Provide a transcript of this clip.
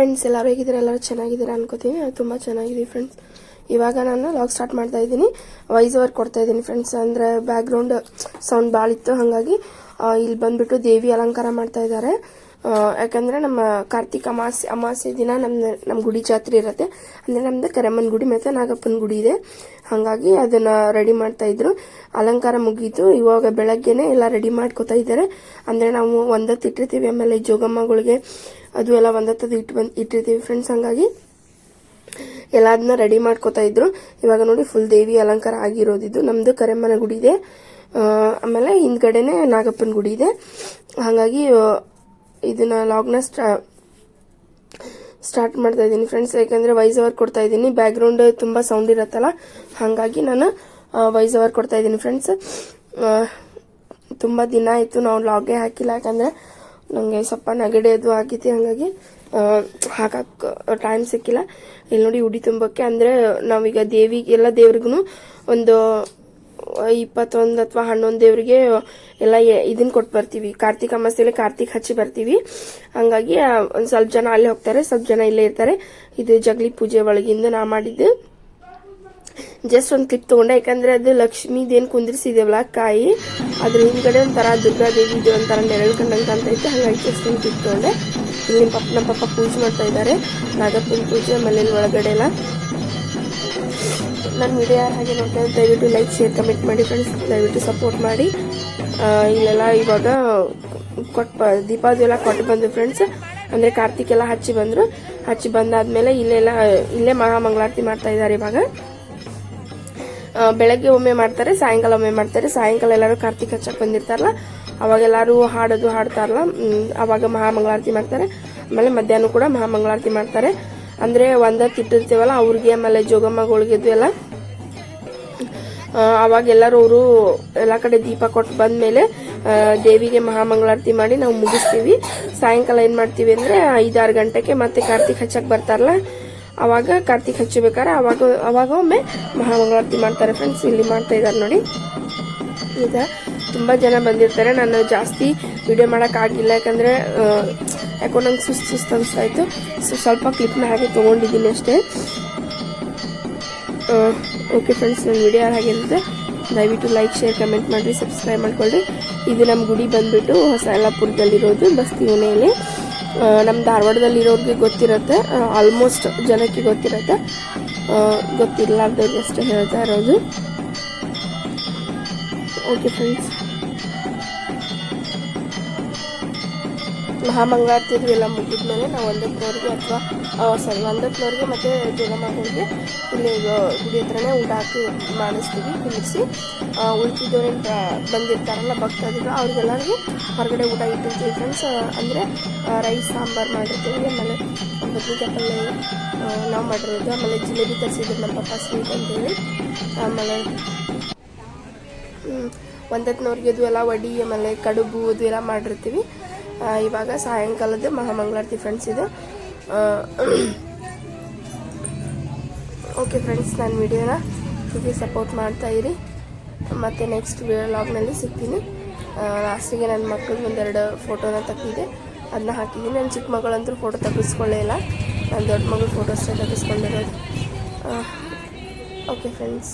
Friends ಎಲ್ಲರೂ ಹೇಗಿದ್ದಾರೆ ಎಲ್ಲರೂ ಚೆನ್ನಾಗಿದ್ದೀರಾ ಅನ್ಕೋತೀನಿ. ತುಂಬ ಚೆನ್ನಾಗಿದೆ ಫ್ರೆಂಡ್ಸ್ ಇವಾಗ ನಾನು ಲಾಗ್ ಸ್ಟಾರ್ಟ್ ಮಾಡ್ತಾ ಇದ್ದೀನಿ. ವಾಯ್ಸ್ ಓವರ್ ಕೊಡ್ತಾ ಇದ್ದೀನಿ ಫ್ರೆಂಡ್ಸ್ ಅಂದರೆ ಬ್ಯಾಕ್ಗ್ರೌಂಡ್ ಸೌಂಡ್ ಭಾಳ ಇತ್ತು. ಹಾಗಾಗಿ ಇಲ್ಲಿ ಬಂದ್ಬಿಟ್ಟು ದೇವಿ ಅಲಂಕಾರ ಮಾಡ್ತಾ ಇದ್ದಾರೆ. ಯಾಕಂದರೆ ನಮ್ಮ ಕಾರ್ತಿಕ ಅಮಾಸೆ ಅಮಾಸೆ ದಿನ ನಮ್ಮ ನಮ್ಮ ಗುಡಿ ಜಾತ್ರೆ ಇರುತ್ತೆ. ಅಂದರೆ ನಮ್ಮದು ಕರೆಮ್ಮನ ಗುಡಿ ಮತ್ತು ನಾಗಪ್ಪನ ಗುಡಿ ಇದೆ. ಹಾಗಾಗಿ ಅದನ್ನು ರೆಡಿ ಮಾಡ್ತಾ ಇದ್ರು. ಅಲಂಕಾರ ಮುಗೀತು. ಇವಾಗ ಬೆಳಗ್ಗೆನೇ ಎಲ್ಲ ರೆಡಿ ಮಾಡ್ಕೋತಾ ಇದ್ದಾರೆ. ಅಂದರೆ ನಾವು ಒಂದತ್ತು ಇಟ್ಟಿರ್ತೀವಿ. ಆಮೇಲೆ ಜೋಗಮ್ಮಗಳಿಗೆ ಅದು ಎಲ್ಲ ಒಂದತ್ತದು ಇಟ್ಟು ಬಂದು ಇಟ್ಟಿರ್ತೀವಿ ಫ್ರೆಂಡ್ಸ್ ಹಂಗಾಗಿ ಎಲ್ಲದನ್ನ ರೆಡಿ ಮಾಡ್ಕೋತಾ ಇದ್ರು. ಇವಾಗ ನೋಡಿ ಫುಲ್ ದೇವಿ ಅಲಂಕಾರ ಆಗಿರೋದಿದ್ದು. ನಮ್ದು ಕರೆಮ್ಮನ ಗುಡಿ ಇದೆ. ಆಮೇಲೆ ಹಿಂದ್ಗಡೆನೆ ನಾಗಪ್ಪನ ಗುಡಿ ಇದೆ. ಹಾಗಾಗಿ ಇದನ್ನ ಲಾಗ್ನ ಸ್ಟಾ ಸ್ಟಾರ್ಟ್ ಮಾಡ್ತಾ ಇದ್ದೀನಿ ಫ್ರೆಂಡ್ಸ್ ಯಾಕಂದ್ರೆ ವಾಯ್ಸ್ ಓವರ್ ಕೊಡ್ತಾ ಇದ್ದೀನಿ. ಬ್ಯಾಕ್ಗ್ರೌಂಡ್ ತುಂಬಾ ಸೌಂಡ್ ಇರುತ್ತಲ್ಲ. ಹಾಗಾಗಿ ನಾನು ವಾಯ್ಸ್ ಓವರ್ ಕೊಡ್ತಾ ಇದ್ದೀನಿ ಫ್ರೆಂಡ್ಸ್ ತುಂಬಾ ದಿನ ಆಯ್ತು ನಾವು ಲಾಗೇ ಹಾಕಿಲ್ಲ. ಯಾಕಂದ್ರೆ ನನಗೆ ಸ್ವಲ್ಪ ನೆಗಡಿ ಅದು ಆಗಿದೆ ಹಾಗಾಗಿ ಹಾಕಕ್ಕೆ ಟೈಮ್ ಸಿಕ್ಕಿಲ್ಲ. ಇಲ್ಲಿ ನೋಡಿ ಉಡಿ ತುಂಬಕ್ಕೆ, ಅಂದ್ರೆ ನಾವೀಗ ದೇವಿಗೆ ಎಲ್ಲ ದೇವ್ರಿಗೂ ಒಂದು ಇಪ್ಪತ್ತೊಂದು ಅಥವಾ ಹನ್ನೊಂದು ದೇವ್ರಿಗೆ ಎಲ್ಲ ಇದನ್ನ ಕೊಟ್ಟು ಬರ್ತೀವಿ. ಕಾರ್ತಿಕ ಅಮಾಸ್ಯಲ್ಲಿ ಕಾರ್ತಿಕ್ ಹಚ್ಚಿ ಬರ್ತೀವಿ. ಹಂಗಾಗಿ ಒಂದ್ ಸ್ವಲ್ಪ ಜನ ಅಲ್ಲಿ ಹೋಗ್ತಾರೆ, ಸ್ವಲ್ಪ ಜನ ಇಲ್ಲೇ ಇರ್ತಾರೆ. ಇದು ಜಗಲಿ ಪೂಜೆ ಒಳಗಿಂದ ನಾ ಮಾಡಿದ್ದು. ಜಸ್ಟ್ ಒಂದು ಕ್ಲಿಪ್ ತಗೊಂಡೆ. ಯಾಕಂದ್ರೆ ಅದು ಲಕ್ಷ್ಮೀದೇನ್ ಕುಂದ್ರಿಸಿದೇವಲ್ಲ ಕಾಯಿ, ಅದ್ರ ಹಿಂದ್ಗಡೆ ಒಂಥರ ದುರ್ಗಾದೇವಿದು ಒಂಥರ ನೆರಳು ಕಂಡಂಗೆ ಕಾಣ್ತೈತೆ ಹಾಗಾಗಿ ಜಸ್ಟ್ ಒಂದು ಕ್ಲಿಪ್ ತಗೊಂಡೆ. ಇಲ್ಲಿ ಪಪ್ಪ, ನಮ್ಮ ಪಪ್ಪ ಪೂಜೆ ಮಾಡ್ತಾ ಇದ್ದಾರೆ. ನಾಗಪ್ಪನ ಪೂಜೆ ಇಲ್ಲಿ ಒಳಗಡೆ ಎಲ್ಲ. ನನ್ನ ವಿಡಿಯೋ ಹಾಗೆ ನೋಡ್ತಾ ದಯವಿಟ್ಟು ಲೈಕ್ ಶೇರ್ ಕಮೆಂಟ್ ಮಾಡಿ ಫ್ರೆಂಡ್ಸ್ ದಯವಿಟ್ಟು ಸಪೋರ್ಟ್ ಮಾಡಿ. ಇಲ್ಲೆಲ್ಲ ಇವಾಗ ಕೊಟ್ಟು ದೀಪಾವಳಿ ಎಲ್ಲ ಕೊಟ್ಟು ಬಂದು ಫ್ರೆಂಡ್ಸ್ ಅಂದರೆ ಕಾರ್ತಿಕ್ ಎಲ್ಲ ಹಚ್ಚಿ ಬಂದರು. ಹಚ್ಚಿ ಬಂದಾದ್ಮೇಲೆ ಇಲ್ಲೆಲ್ಲ, ಇಲ್ಲೇ ಮಹಾಮಂಗಳಾರತಿ ಮಾಡ್ತಾ ಇದ್ದಾರೆ ಇವಾಗ. ಬೆಳಗ್ಗೆ ಒಮ್ಮೆ ಮಾಡ್ತಾರೆ ಸಾಯಂಕಾಲ ಒಮ್ಮೆ ಮಾಡ್ತಾರೆ. ಸಾಯಂಕಾಲ ಎಲ್ಲರೂ ಕಾರ್ತಿಕ್ ಹಚ್ಚಕ್ ಬಂದಿರ್ತಾರಲ್ಲ ಅವಾಗೆಲ್ಲರೂ ಹಾಡೋದು ಹಾಡ್ತಾರಲ್ಲ ಅವಾಗ ಮಹಾಮಂಗಳಾರತಿ ಮಾಡ್ತಾರೆ. ಆಮೇಲೆ ಮಧ್ಯಾಹ್ನ ಕೂಡ ಮಹಾಮಂಗಳಾರತಿ ಮಾಡ್ತಾರೆ. ಅಂದ್ರೆ ಒಂದ ತಿಟ್ಟಿರ್ತೀವಲ್ಲ ಅವ್ರಿಗೆ ಆಮೇಲೆ ಜೋಗಮ್ಮ ಇದು ಎಲ್ಲ. ಆ, ಅವಾಗ ಎಲ್ಲರೂ ಅವರು ಎಲ್ಲ ಕಡೆ ದೀಪ ಕೊಟ್ಟು ಬಂದ್ಮೇಲೆ ಮೇಲೆ ದೇವಿಗೆ ಮಹಾಮಂಗಳಾರತಿ ಮಾಡಿ ನಾವು ಮುಗಿಸ್ತೀವಿ. ಸಾಯಂಕಾಲ ಏನು ಮಾಡ್ತೀವಿ ಅಂದ್ರೆ ಐದಾರು ಗಂಟೆಗೆ ಮತ್ತೆ ಕಾರ್ತಿಕ್ ಹಚ್ಚಕ್ ಬರ್ತಾರಲ್ಲ ಅವಾಗ ಕಾರ್ತಿಕ್ ಹಚ್ಚಬೇಕಾರೆ ಅವಾಗ ಅವಾಗ ಒಮ್ಮೆ ಮಹಾಮಂಗಳಾರತಿ ಮಾಡ್ತಾರೆ ಫ್ರೆಂಡ್ಸ್ ಇಲ್ಲಿ ಮಾಡ್ತಾ ಇದ್ದಾರೆ ನೋಡಿ. ಈಗ ತುಂಬ ಜನ ಬಂದಿರ್ತಾರೆ. ನಾನು ಜಾಸ್ತಿ ವಿಡಿಯೋ ಮಾಡೋಕ್ಕಾಗಿಲ್ಲ ಯಾಕಂದರೆ ಯಾಕೋ ನಂಗೆ ಸುಸ್ತು ಸುಸ್ತು ಅನಿಸ್ತಾ ಇತ್ತು ಸೊ ಸ್ವಲ್ಪ ಕ್ಲಿಪ್ನ ಹಾಗೆ ತೊಗೊಂಡಿದ್ದೀನಿ ಅಷ್ಟೇ. ಓಕೆ ಫ್ರೆಂಡ್ಸ್ ನನ್ನ ವಿಡಿಯೋ ಹಾಗಿರುತ್ತೆ ದಯವಿಟ್ಟು ಲೈಕ್ ಶೇರ್ ಕಮೆಂಟ್ ಮಾಡಿರಿ. ಸಬ್ಸ್ಕ್ರೈಬ್ ಮಾಡಿಕೊಳ್ಳಿ ಇದು ನಮ್ಮ ಗುಡಿ ಬಂದುಬಿಟ್ಟು ಹೊಸ ಯಲ್ಲಾಪುರದಲ್ಲಿರೋದು ಬಸ್ತಿ ಮನೆಯಲ್ಲಿ. ನಮ್ಮ ಧಾರವಾಡದಲ್ಲಿರೋರಿಗೆ ಗೊತ್ತಿರುತ್ತೆ. ಆಲ್ಮೋಸ್ಟ್ ಜನಕ್ಕೆ ಗೊತ್ತಿರುತ್ತೆ. ಗೊತ್ತಿಲ್ಲ ಅಷ್ಟೇ ಹೇಳ್ತಾ ಇರೋದು. ಓಕೆ ಫ್ರೆಂಡ್ಸ್ ಮಹಾಮಂಗಳಾರತಿ ಅದು ಎಲ್ಲ ಮುಗಿದ್ಮೇಲೆ ನಾವು ಒಂದೇ ಫ್ಲೋರ್ಗೆ ಅಥವಾ ಸಾರಿ ಫ್ಲೋರ್ಗೆ ಮತ್ತು ಜೋಗಮ್ಮಗಳಿಗೆ ಇಲ್ಲಿ ಗುಡಿ ಹತ್ರನೇ ಊಟ ಹಾಕಿ ಮಾಡಿಸ್ತೀವಿ ಕುಳಿಸಿ ಉಳ್ಕಿದ್ದವ್ರೇನು ಬಂದಿರ್ತಾರಲ್ಲ ಭಕ್ತಾದಿಗಳು, ಅವ್ರಿಗೆಲ್ಲರಿಗೂ ಹೊರಗಡೆ ಊಟ ಇಟ್ಟಿರ್ತೀವಿ ಫ್ರೆಂಡ್ಸ್ ಅಂದರೆ ರೈಸ್, ಸಾಂಬಾರು ಮಾಡಿರ್ತೀವಿ, ಆಮೇಲೆ ಬದ್ನಿಕಾಯಿ ಪಲ್ಯ ನಾವು ಮಾಡಿರೋದು, ಆಮೇಲೆ ಜಿಲೇಬಿ ತರಿಸಿದ್ರು ನಮ್ಮ ಪಪ್ಪ ಸ್ವೀಟ್ ಅಂತೇಳಿ. ಆಮೇಲೆ ಒಂದತ್ನವ್ರಿಗೆ ಅದು ಎಲ್ಲ ವಡಿ, ಆಮೇಲೆ ಕಡುಬು ಅದು ಎಲ್ಲ ಮಾಡಿರ್ತೀವಿ. ಇವಾಗ ಸಾಯಂಕಾಲದ ಮಹಾಮಂಗಳಾರತಿ ಫ್ರೆಂಡ್ಸ್ ಇದು. ಓಕೆ ಫ್ರೆಂಡ್ಸ್ ನಾನು ವಿಡಿಯೋನ ಹೀಗೆ ಸಪೋರ್ಟ್ ಮಾಡ್ತಾ ಇರಿ. ಮತ್ತು ನೆಕ್ಸ್ಟ್ ಲಾಗ್ನಲ್ಲಿ ಸಿಗ್ತೀನಿ. ಲಾಸ್ಟಿಗೆ ನನ್ನ ಮಕ್ಕಳಿಗೆ ಒಂದೆರಡು ಫೋಟೋನ ತೆಗ್ದಿದೆ ಅದನ್ನ ಹಾಕಿದ್ದೀನಿ. ನನ್ನ ಚಿಕ್ಕ ಮಗಳಂತೂ ಫೋಟೋ ತೆಗೆಸ್ಕೊಳ್ಳೇ ಇಲ್ಲ. ನನ್ನ ದೊಡ್ಡ ಮಗಳು ಫೋಟೋ ಅಷ್ಟೇ ತೆಗೆಸ್ಕೊಂಡಿರೋದು ಓಕೆ ಫ್ರೆಂಡ್ಸ್